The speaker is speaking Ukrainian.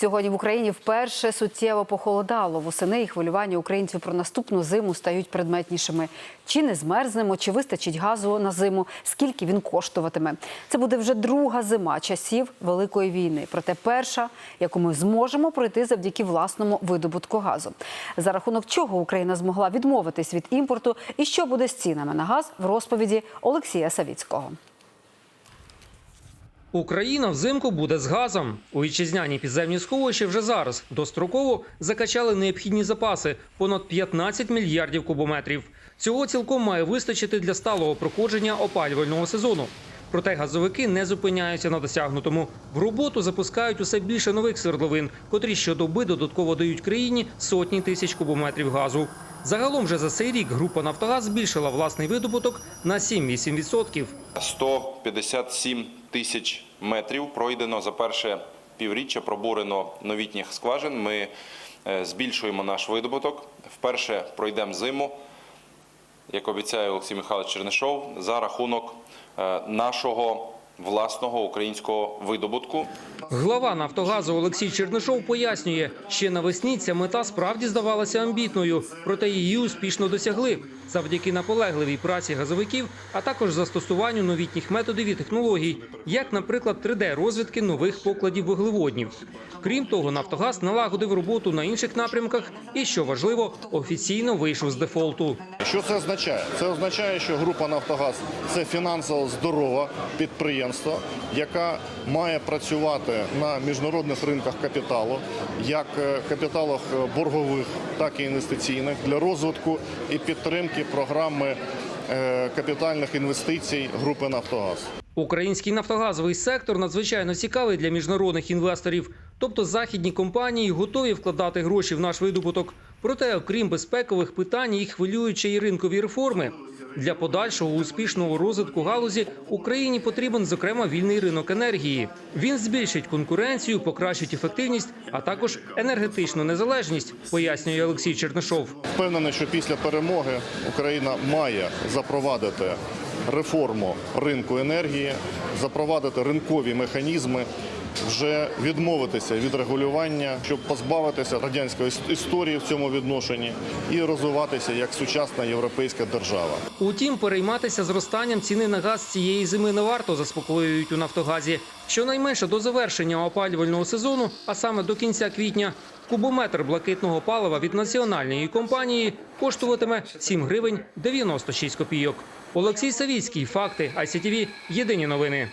Сьогодні в Україні вперше суттєво похолодало. Восени і хвилювання українців про наступну зиму стають предметнішими. Чи не змерзнемо, чи вистачить газу на зиму, скільки він коштуватиме. Це буде вже друга зима часів Великої війни. Проте перша, яку ми зможемо пройти завдяки власному видобутку газу. За рахунок чого Україна змогла відмовитись від імпорту і що буде з цінами на газ в розповіді Олексія Савіцького. Україна взимку буде з газом. У вітчизняні підземні сховища вже зараз достроково закачали необхідні запаси понад 15 мільярдів кубометрів. Цього цілком має вистачити для сталого проходження опалювального сезону. Проте газовики не зупиняються на досягнутому. В роботу запускають усе більше нових свердловин, котрі щодоби додатково дають країні сотні тисяч кубометрів газу. Загалом вже за цей рік група Нафтогаз збільшила власний видобуток на 7-8%. 157 тисяч метрів пройдено за перше півріччя пробурено новітніх скважин. Ми е, збільшуємо наш видобуток. Вперше пройдемо зиму, як обіцяє Олексій Михайлович Чернишов, за рахунок е, нашого власного українського видобутку. Глава Нафтогазу Олексій Чернишов пояснює, ще навесні ця мета справді здавалася амбітною, проте її успішно досягли завдяки наполегливій праці газовиків, а також застосуванню новітніх методів і технологій, як, наприклад, 3D-розвідки нових покладів вуглеводнів. Крім того, Нафтогаз налагодив роботу на інших напрямках і, що важливо, офіційно вийшов з дефолту. Що це означає? Це означає, що група Нафтогаз це фінансово здорова підприємство, яка має працювати на міжнародних ринках капіталу, як е, капіталах е, боргових, так і інвестиційних для розвитку і підтримки програми е, капітальних інвестицій групи Нафтогаз. Український нафтогазовий сектор надзвичайно цікавий для міжнародних інвесторів. Тобто західні компанії готові вкладати гроші в наш видобуток. Проте, окрім безпекових питань, хвилюють ще й ринкові реформи. Для подальшого успішного розвитку галузі Україні потрібен, зокрема, вільний ринок енергії. Він збільшить конкуренцію, покращить ефективність, а також енергетичну незалежність, пояснює Олексій Чернишов. Впевнений, що після перемоги Україна має запровадити реформу ринку енергії, запровадити ринкові механізми, вже відмовитися від регулювання, щоб позбавитися радянської іс- історії в цьому відношенні і розвиватися як сучасна європейська держава. Утім, перейматися зростанням ціни на газ цієї зими не варто, заспокоюють у Нафтогазі. Щонайменше до завершення опалювального сезону, а саме до кінця квітня, кубометр блакитного палива від національної компанії коштуватиме 7 гривень 96 копійок. Олексій Савіцький, факти ICTV, Єдині новини.